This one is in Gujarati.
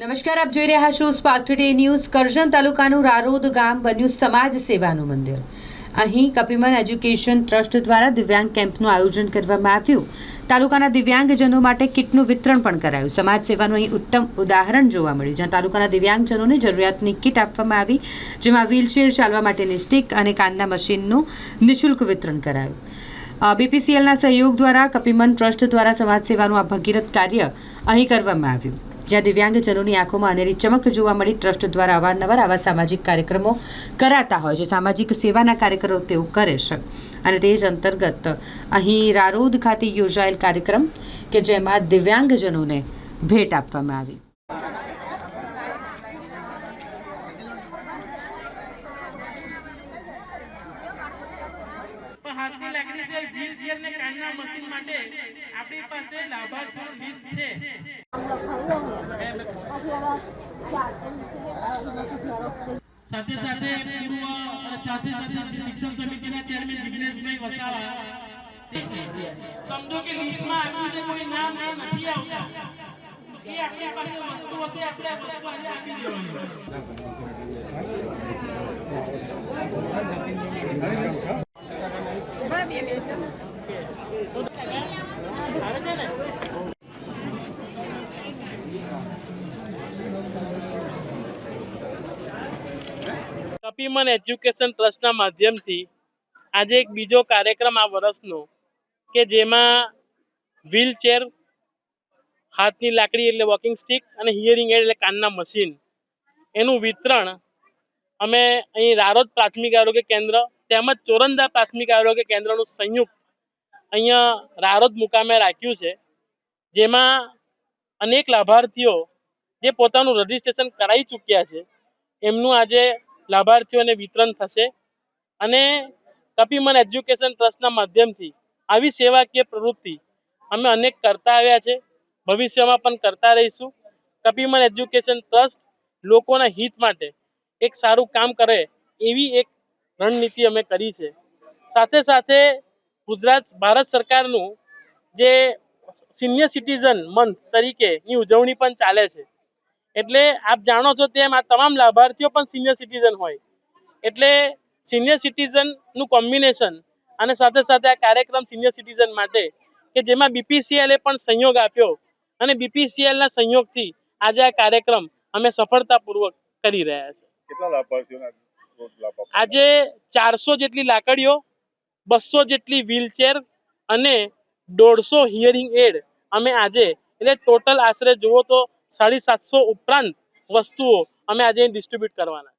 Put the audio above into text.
નમસ્કાર, આપ જોઈ રહ્યા છો સ્પાર્ક ટુડે ન્યૂઝ કરજણ તાલુકાનું રારોદ ગામ બન્યું સમાજ સેવાનું મંદિર. અહીં કપિમન એજ્યુકેશન ટ્રસ્ટ દ્વારા દિવ્યાંગ કેમ્પનું આયોજન કરવામાં આવ્યું. તાલુકાના દિવ્યાંગજનો માટે કિટનું વિતરણ પણ કરાયું. સમાજ સેવાનું અહીં ઉત્તમ ઉદાહરણ જોવા મળ્યું, જ્યાં તાલુકાના દિવ્યાંગજનોને જરૂરિયાતની કિટ આપવામાં આવી, જેમાં વ્હીલચેર ચાલવા માટેની સ્ટિક અને કાનના મશીનનું નિઃશુલ્ક વિતરણ કરાયું. બીપીસીએલના સહયોગ દ્વારા કપિમન ટ્રસ્ટ દ્વારા સમાજ સેવાનું આ ભગીરથ કાર્ય અહીં કરવામાં આવ્યું. જ્યાં દિવ્યાંગજનોની આંખોમાં અનેરી ચમક જોવા મળી, ટ્રસ્ટ દ્વારા અવારનવાર આવા સામાજિક કાર્યક્રમો કરાતા હોય છે. સામાજિક સેવાના કાર્યક્રમો તેઓ કરે છે. અને તે જ અંતર્ગત અહીં રારોદ ખાતે યોજાયેલ કાર્યક્રમ કે જેમાં દિવ્યાંગજનોને ભેટ આપવામાં આવી. લાકડી છે વ્હીલચેર ને કાનના મશીન માટે આપણી પાસે લાભાર્થીઓનું લિસ્ટ છે. સાથે સાથે સાથે સાથે શિક્ષણ સમિતિના ચેરમેન જિગ્નેશભાઈ વસાવા સમજો કે લિસ્ટમાં આપ્યું છે કોઈ નામ નથી આવતા. આપણી પાસે વસ્તુ હશે, આપણે આપી દેવાની. કપિમન એજ્યુકેશન ટ્રસ્ટના માધ્યમથી આજે એક બીજો કાર્યક્રમ આ વર્ષનો કે જેમાં વ્હીલચેર હાથની લાકડી એટલે વોકિંગ સ્ટિક અને હિયરિંગ એડ એટલે કાનના મશીન એનું વિતરણ અમે અહીં રારોદ પ્રાથમિક આરોગ્ય કેન્દ્ર તેમજ ચોરંદા પ્રાથમિક આરોગ્ય કેન્દ્રનું સંયુક્ત અહીંયા રારોદ મુકામે રાખ્યું છે, જેમાં અનેક લાભાર્થીઓ જે પોતાનું રજીસ્ટ્રેશન કરાવી ચૂક્યા છે, એમનું આજે લાભાર્થીઓને વિતરણ થશે. અને કપિમન એજ્યુકેશન ટ્રસ્ટના માધ્યમથી આવી સેવાકીય પ્રવૃત્તિ અમે અનેક કરતા આવ્યા છે. ભવિષ્યમાં પણ કરતા રહીશું. કપિમન એજ્યુકેશન ટ્રસ્ટ લોકોના હિત માટે એક સારું કામ કરે એવી એક રણનીતિ અમે કરી છે. સાથે સાથે ગુજરાત, ભારત સરકારનું જે સિનિયર સિટીઝન મંથ તરીકેની ઉજવણી પણ ચાલે છે. એટલે આપ જાણો છો તેમ આ તમામ લાભાર્થીઓ પણ સિનિયર સિટીઝન હોય. એટલે સિનિયર સિટીઝનનું કોમ્બિનેશન અને સાથે સાથે આ કાર્યક્રમ સિનિયર સિટીઝન માટે કે જેમાં બીપીસીએલે પણ સહયોગ આપ્યો અને બીપીસીએલના સહયોગથી આજે આ કાર્યક્રમ અમે સફળતાપૂર્વક કરી રહ્યા છે કેટલા લાભાર્થીઓને આજે ચારસો જેટલી લાકડીઓ બસો જેટલી વ્હીલચેર અને દોઢસો હિયરિંગ એડ અમે આજે એટલે ટોટલ આશરે જુઓ તો સાડી સાતસો ઉપરાંત વસ્તુઓ અમે આજે ડિસ્ટ્રીબ્યુટ કરવાના